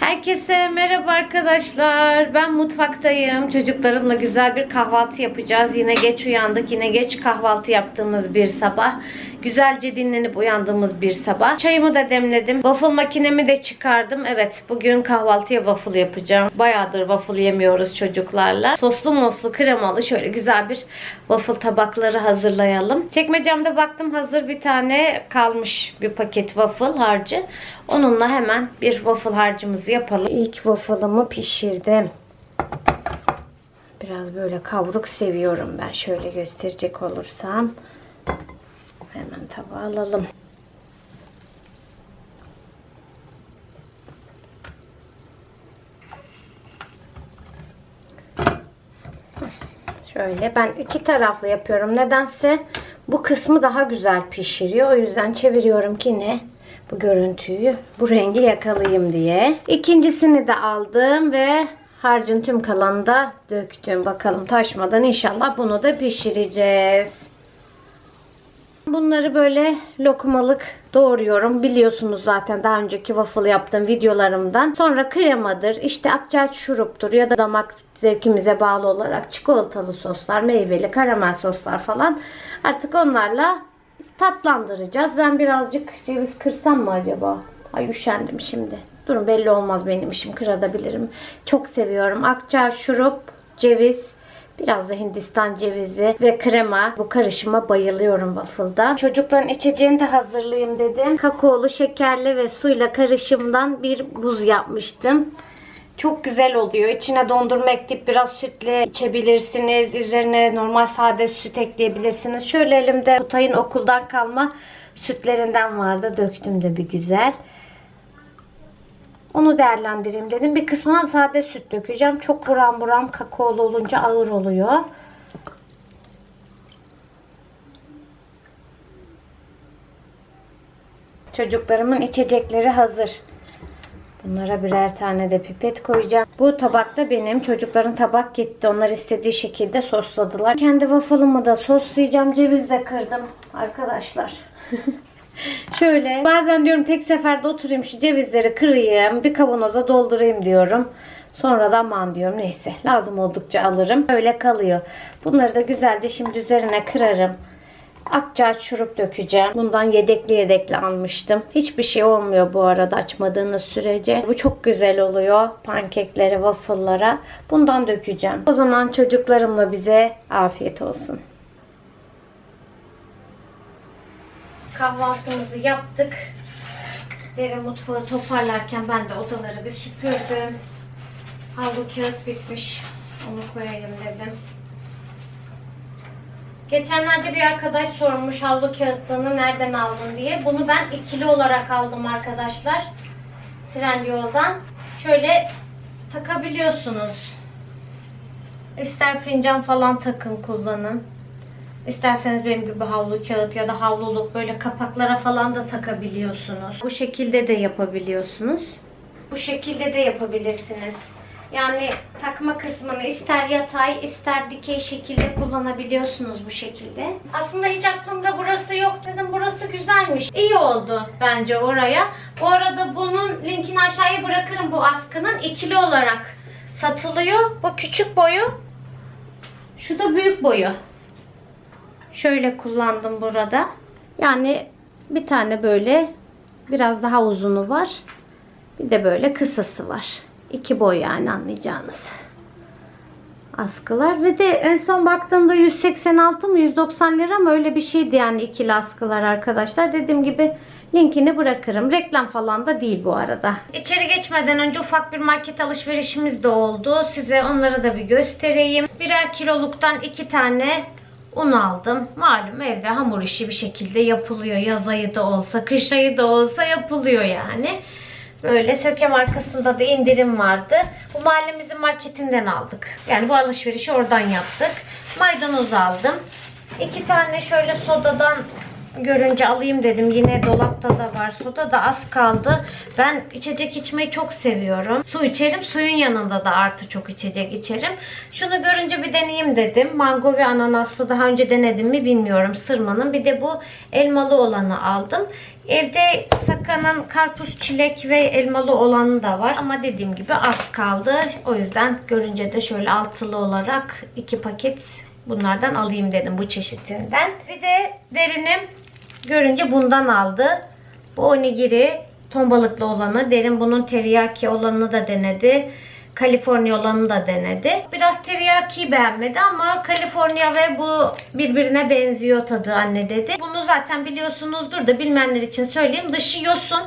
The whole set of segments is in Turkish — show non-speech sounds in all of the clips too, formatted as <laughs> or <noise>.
Herkese merhaba arkadaşlar. Ben mutfaktayım. Çocuklarımla güzel bir kahvaltı yapacağız. Yine geç uyandık. Yine geç kahvaltı yaptığımız bir sabah. Güzelce dinlenip uyandığımız bir sabah. Çayımı da demledim. Waffle makinemi de çıkardım. Evet bugün kahvaltıya waffle yapacağım. Bayağıdır waffle yemiyoruz çocuklarla. Soslu moslu kremalı şöyle güzel bir waffle tabakları hazırlayalım. Çekmecemde baktım hazır bir tane kalmış bir paket waffle harcı. Onunla hemen bir waffle harcımızı yapalım. İlk waffle'ımı pişirdim. Biraz böyle kavruk seviyorum ben. Şöyle gösterecek olursam. Hemen tabağa alalım. Şöyle ben iki taraflı yapıyorum. Nedense bu kısmı daha güzel pişiriyor. O yüzden çeviriyorum ki ne? Bu görüntüyü, bu rengi yakalayayım diye. İkincisini de aldım ve harcın tüm kalanını da döktüm. Bakalım taşmadan inşallah bunu da pişireceğiz. Bunları böyle lokumalık doğruyorum. Biliyorsunuz zaten daha önceki waffle yaptığım videolarımdan. Sonra kremadır, işte akçaat şuruptur ya da damak zevkimize bağlı olarak çikolatalı soslar, meyveli, karamel soslar falan. Artık onlarla tatlandıracağız. Ben birazcık ceviz kırsam mı acaba? Ay üşendim şimdi. Durun belli olmaz benim işim kırabilirim. Çok seviyorum. Akçaat şurup, ceviz, Biraz da Hindistan cevizi ve krema. Bu karışıma bayılıyorum waffle'da. Çocukların içeceğini de hazırlayayım dedim. Kakaolu, şekerli ve suyla karışımdan bir buz yapmıştım. Çok güzel oluyor. İçine dondurma ekleyip biraz sütle içebilirsiniz. Üzerine normal sade süt ekleyebilirsiniz. Şöyle elimde Kutay'ın okuldan kalma sütlerinden vardı. Döktüm de bir güzel. Onu değerlendireyim dedim. Bir kısmına sade süt dökeceğim. Çok buram buram kakaolu olunca ağır oluyor. Çocuklarımın içecekleri hazır. Bunlara birer tane de pipet koyacağım. Bu tabakta benim. Çocukların tabak gitti. Onlar istediği şekilde sosladılar. Kendi waffle'ımı da soslayacağım. Ceviz de kırdım arkadaşlar. <laughs> Şöyle bazen diyorum tek seferde oturayım şu cevizleri kırayım. Bir kavanoza doldurayım diyorum. Sonra da aman diyorum neyse lazım oldukça alırım. Öyle kalıyor. Bunları da güzelce şimdi üzerine kırarım. Akçaat şurup dökeceğim. Bundan yedekli yedekli almıştım. Hiçbir şey olmuyor bu arada açmadığınız sürece. Bu çok güzel oluyor. Pankeklere, waffle'lara. Bundan dökeceğim. O zaman çocuklarımla bize afiyet olsun. Kahvaltımızı yaptık. Derin mutfağı toparlarken ben de odaları bir süpürdüm. Havlu kağıt bitmiş. Onu koyayım dedim. Geçenlerde bir arkadaş sormuş havlu kağıtlığını nereden aldın diye. Bunu ben ikili olarak aldım arkadaşlar. Trendyol'dan. Şöyle takabiliyorsunuz. İster fincan falan takın kullanın. İsterseniz benim gibi havlu kağıt ya da havluluk böyle kapaklara falan da takabiliyorsunuz. Bu şekilde de yapabiliyorsunuz. Bu şekilde de yapabilirsiniz. Yani takma kısmını ister yatay ister dikey şekilde kullanabiliyorsunuz bu şekilde. Aslında hiç aklımda burası yok dedim. Burası güzelmiş. İyi oldu bence oraya. Bu arada bunun linkini aşağıya bırakırım bu askının. ikili olarak satılıyor. Bu küçük boyu. Şu da büyük boyu. Şöyle kullandım burada. Yani bir tane böyle biraz daha uzunu var. Bir de böyle kısası var. İki boy yani anlayacağınız. Askılar ve de en son baktığımda 186 mı 190 lira mı öyle bir şeydi yani ikili askılar arkadaşlar. Dediğim gibi linkini bırakırım. Reklam falan da değil bu arada. İçeri geçmeden önce ufak bir market alışverişimiz de oldu. Size onları da bir göstereyim. Birer kiloluktan iki tane un aldım. Malum evde hamur işi bir şekilde yapılıyor. Yaz ayı da olsa, kış ayı da olsa yapılıyor yani. Böyle Söke markasında da indirim vardı. Bu mahallemizin marketinden aldık. Yani bu alışverişi oradan yaptık. Maydanoz aldım. İki tane şöyle sodadan görünce alayım dedim. Yine dolapta da var. Soda da az kaldı. Ben içecek içmeyi çok seviyorum. Su içerim. Suyun yanında da artı çok içecek içerim. Şunu görünce bir deneyeyim dedim. Mango ve ananaslı daha önce denedim mi bilmiyorum. Sırmanın. Bir de bu elmalı olanı aldım. Evde Saka'nın karpuz, çilek ve elmalı olanı da var. Ama dediğim gibi az kaldı. O yüzden görünce de şöyle altılı olarak iki paket bunlardan alayım dedim bu çeşitinden. Bir de derinim görünce bundan aldı. Bu onigiri ton balıklı olanı. Derin bunun teriyaki olanını da denedi. Kaliforniya olanı da denedi. Biraz teriyaki beğenmedi ama Kaliforniya ve bu birbirine benziyor tadı anne dedi. Bunu zaten biliyorsunuzdur da bilmeyenler için söyleyeyim. Dışı yosun.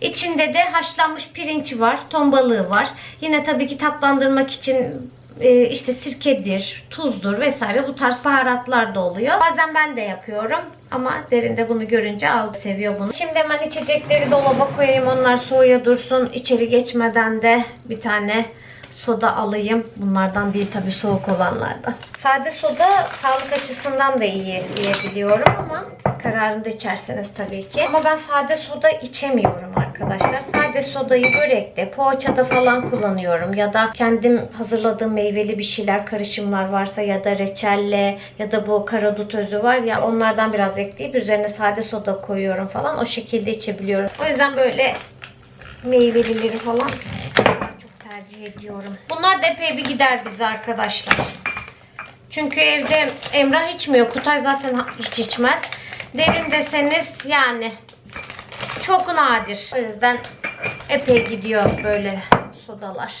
İçinde de haşlanmış pirinç var. Ton balığı var. Yine tabii ki tatlandırmak için e, işte sirkedir, tuzdur vesaire bu tarz baharatlar da oluyor. Bazen ben de yapıyorum ama derinde bunu görünce aldı seviyor bunu. Şimdi hemen içecekleri dolaba koyayım onlar soğuya dursun. İçeri geçmeden de bir tane soda alayım. Bunlardan değil tabii soğuk olanlardan. Sade soda sağlık açısından da iyi diyebiliyorum ama kararında içerseniz tabii ki. Ama ben sade soda içemiyorum arkadaşlar. Sade sodayı börekte, poğaçada falan kullanıyorum. Ya da kendim hazırladığım meyveli bir şeyler, karışımlar varsa ya da reçelle ya da bu karadut özü var ya onlardan biraz ekleyip üzerine sade soda koyuyorum falan. O şekilde içebiliyorum. O yüzden böyle meyvelileri falan çok tercih ediyorum. Bunlar da epey bir gider bize arkadaşlar. Çünkü evde Emrah içmiyor. Kutay zaten hiç içmez. Derin deseniz yani çok nadir. O yüzden epey gidiyor böyle sodalar.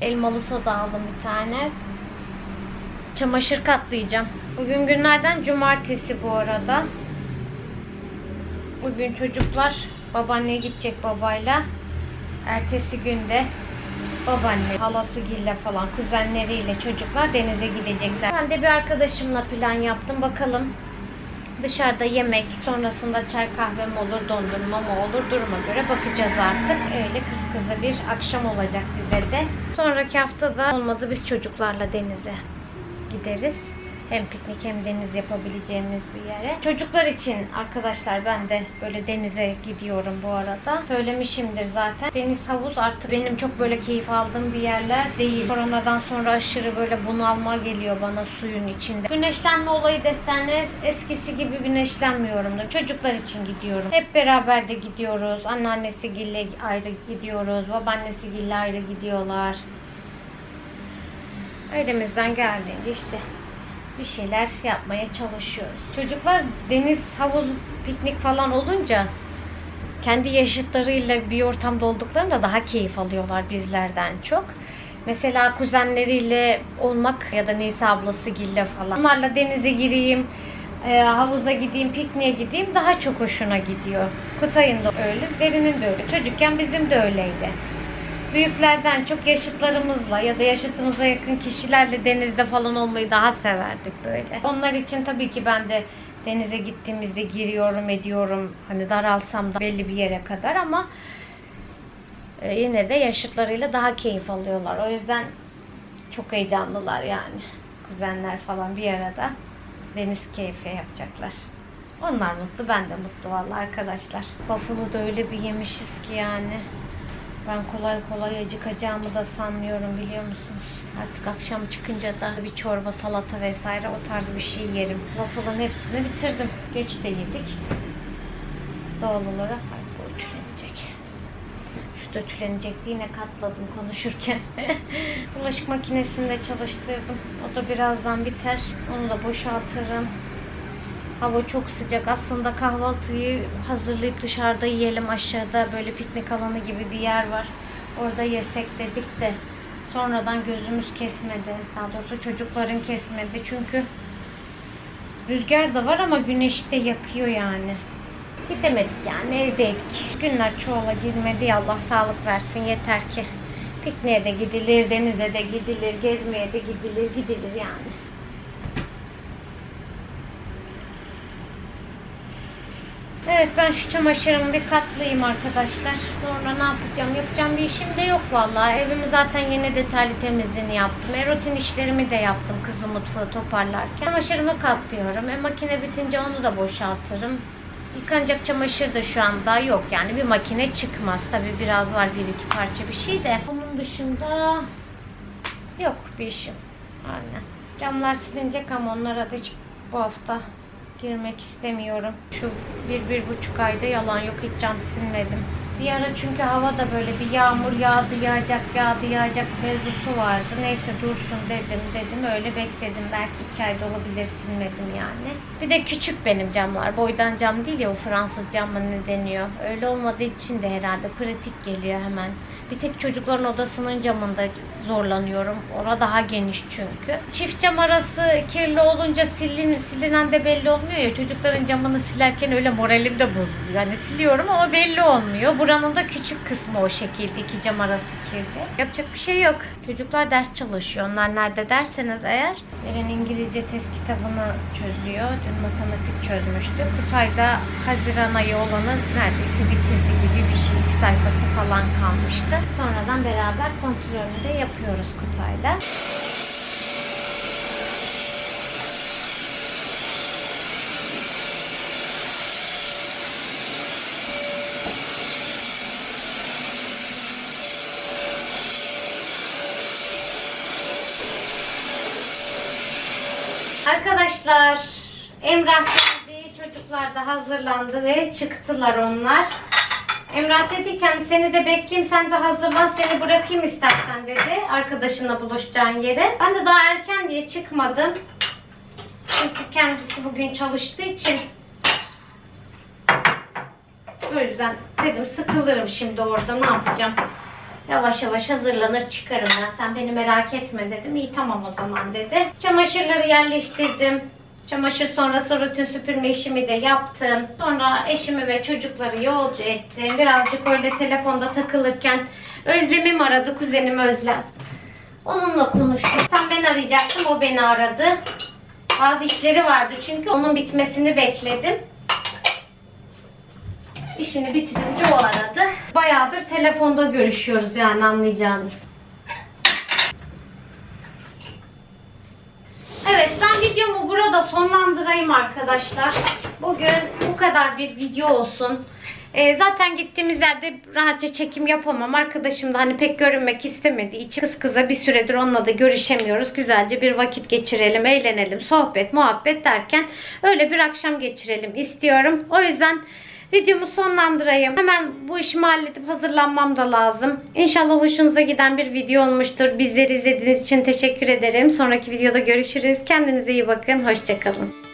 Elmalı soda aldım bir tane. Çamaşır katlayacağım. Bugün günlerden cumartesi bu arada. Bugün çocuklar babaanneye gidecek babayla. Ertesi günde babaanne, halası gille falan kuzenleriyle çocuklar denize gidecekler. Ben de bir arkadaşımla plan yaptım. Bakalım dışarıda yemek, sonrasında çay kahve mi olur, dondurma mı olur duruma göre bakacağız artık. Öyle kız kıza bir akşam olacak bize de. Sonraki hafta da olmadı biz çocuklarla denize gideriz. Hem piknik hem deniz yapabileceğimiz bir yere. Çocuklar için arkadaşlar ben de böyle denize gidiyorum bu arada. Söylemişimdir zaten. Deniz havuz artık benim çok böyle keyif aldığım bir yerler değil. Koronadan sonra aşırı böyle bunalma geliyor bana suyun içinde. Güneşlenme olayı deseniz eskisi gibi güneşlenmiyorum da. Çocuklar için gidiyorum. Hep beraber de gidiyoruz. Anneannesi gille ayrı gidiyoruz. Babaannesi gille ayrı gidiyorlar. Elimizden geldiğince işte bir şeyler yapmaya çalışıyoruz. Çocuklar deniz, havuz, piknik falan olunca kendi yaşıtlarıyla bir ortamda olduklarında daha keyif alıyorlar bizlerden çok. Mesela kuzenleriyle olmak ya da Nisa ablası gille falan. Onlarla denize gireyim, e, havuza gideyim, pikniğe gideyim daha çok hoşuna gidiyor. Kutay'ın da öyle, Derin'in de öyle. Çocukken bizim de öyleydi büyüklerden çok yaşıtlarımızla ya da yaşıtımıza yakın kişilerle denizde falan olmayı daha severdik böyle. Onlar için tabii ki ben de denize gittiğimizde giriyorum, ediyorum. Hani daralsam da belli bir yere kadar ama e, yine de yaşıtlarıyla daha keyif alıyorlar. O yüzden çok heyecanlılar yani. Kuzenler falan bir arada deniz keyfi yapacaklar. Onlar mutlu, ben de mutlu vallahi arkadaşlar. Waffle'ı da öyle bir yemişiz ki yani. Ben kolay kolay acıkacağımı da sanmıyorum biliyor musunuz? Artık akşam çıkınca da bir çorba, salata vesaire o tarz bir şey yerim. Waffle'ın hepsini bitirdim. Geç de yedik. Doğal olarak ay bu ütülenecek. Şu da ütülenecekti. Yine katladım konuşurken. <laughs> Bulaşık makinesinde çalıştırdım. O da birazdan biter. Onu da boşaltırım. Hava çok sıcak. Aslında kahvaltıyı hazırlayıp dışarıda yiyelim. Aşağıda böyle piknik alanı gibi bir yer var. Orada yesek dedik de sonradan gözümüz kesmedi. Daha doğrusu çocukların kesmedi. Çünkü rüzgar da var ama güneş de yakıyor yani. Gidemedik yani evdeydik. Günler çuvala girmedi Allah sağlık versin yeter ki. Pikniğe de gidilir, denize de gidilir, gezmeye de gidilir, gidilir yani. Evet ben şu çamaşırımı bir katlayayım arkadaşlar. Sonra ne yapacağım? Yapacağım bir işim de yok vallahi. Evimi zaten yeni detaylı temizliğini yaptım. E, rutin işlerimi de yaptım kızı mutfağı toparlarken. Çamaşırımı katlıyorum. E, makine bitince onu da boşaltırım. Yıkanacak çamaşır da şu anda yok yani bir makine çıkmaz. Tabi biraz var bir iki parça bir şey de. Onun dışında yok bir işim. Aynen. Camlar silinecek ama onlara da hiç bu hafta girmek istemiyorum. Şu bir, bir buçuk ayda yalan yok hiç cam silmedim. Bir ara çünkü hava da böyle bir yağmur yağdı yağacak yağdı yağacak mevzusu vardı. Neyse dursun dedim dedim öyle bekledim. Belki iki ayda olabilir silmedim yani. Bir de küçük benim camlar. Boydan cam değil ya o Fransız cam ne deniyor. Öyle olmadığı için de herhalde pratik geliyor hemen. Bir tek çocukların odasının camında zorlanıyorum. Orada daha geniş çünkü. Çift cam arası kirli olunca silin, silinen de belli olmuyor ya. Çocukların camını silerken öyle moralim de bozuluyor. Yani siliyorum ama belli olmuyor. Buranın da küçük kısmı o şekilde. iki cam arası kirli. Yapacak bir şey yok. Çocuklar ders çalışıyor. Onlar nerede derseniz eğer. Eren İngilizce test kitabını çözüyor. Dün matematik çözmüştü. Kutay'da Haziran ayı olanı neredeyse bitirdi gibi bir şey. İki sayfası falan kalmıştı. Sonradan beraber kontrolünü de yapıyoruz Kutay'la. Arkadaşlar Emrah geldi. Çocuklar da hazırlandı ve çıktılar onlar. Emrah dedi ki hani seni de bekleyeyim sen de hazırlan seni bırakayım istersen dedi. Arkadaşınla buluşacağın yere. Ben de daha erken diye çıkmadım. Çünkü kendisi bugün çalıştığı için o yüzden dedim sıkılırım şimdi orada ne yapacağım. Yavaş yavaş hazırlanır çıkarım ben. Sen beni merak etme dedim. İyi tamam o zaman dedi. Çamaşırları yerleştirdim. Çamaşır sonrası rutin süpürme işimi de yaptım. Sonra eşimi ve çocukları yolcu ettim. Birazcık öyle telefonda takılırken Özlem'im aradı. Kuzenim Özlem. Onunla konuştuk. Tam ben arayacaktım. O beni aradı. Bazı işleri vardı çünkü onun bitmesini bekledim. İşini bitirince o aradı. Bayağıdır telefonda görüşüyoruz yani anlayacağınız. Evet ben videomu burada sonlandırayım arkadaşlar. Bugün bu kadar bir video olsun. Ee, zaten gittiğimiz yerde rahatça çekim yapamam. Arkadaşım da hani pek görünmek istemediği için kız kıza bir süredir onunla da görüşemiyoruz. Güzelce bir vakit geçirelim, eğlenelim, sohbet, muhabbet derken öyle bir akşam geçirelim istiyorum. O yüzden videomu sonlandırayım. Hemen bu işimi halledip hazırlanmam da lazım. İnşallah hoşunuza giden bir video olmuştur. Bizleri izlediğiniz için teşekkür ederim. Sonraki videoda görüşürüz. Kendinize iyi bakın. Hoşçakalın.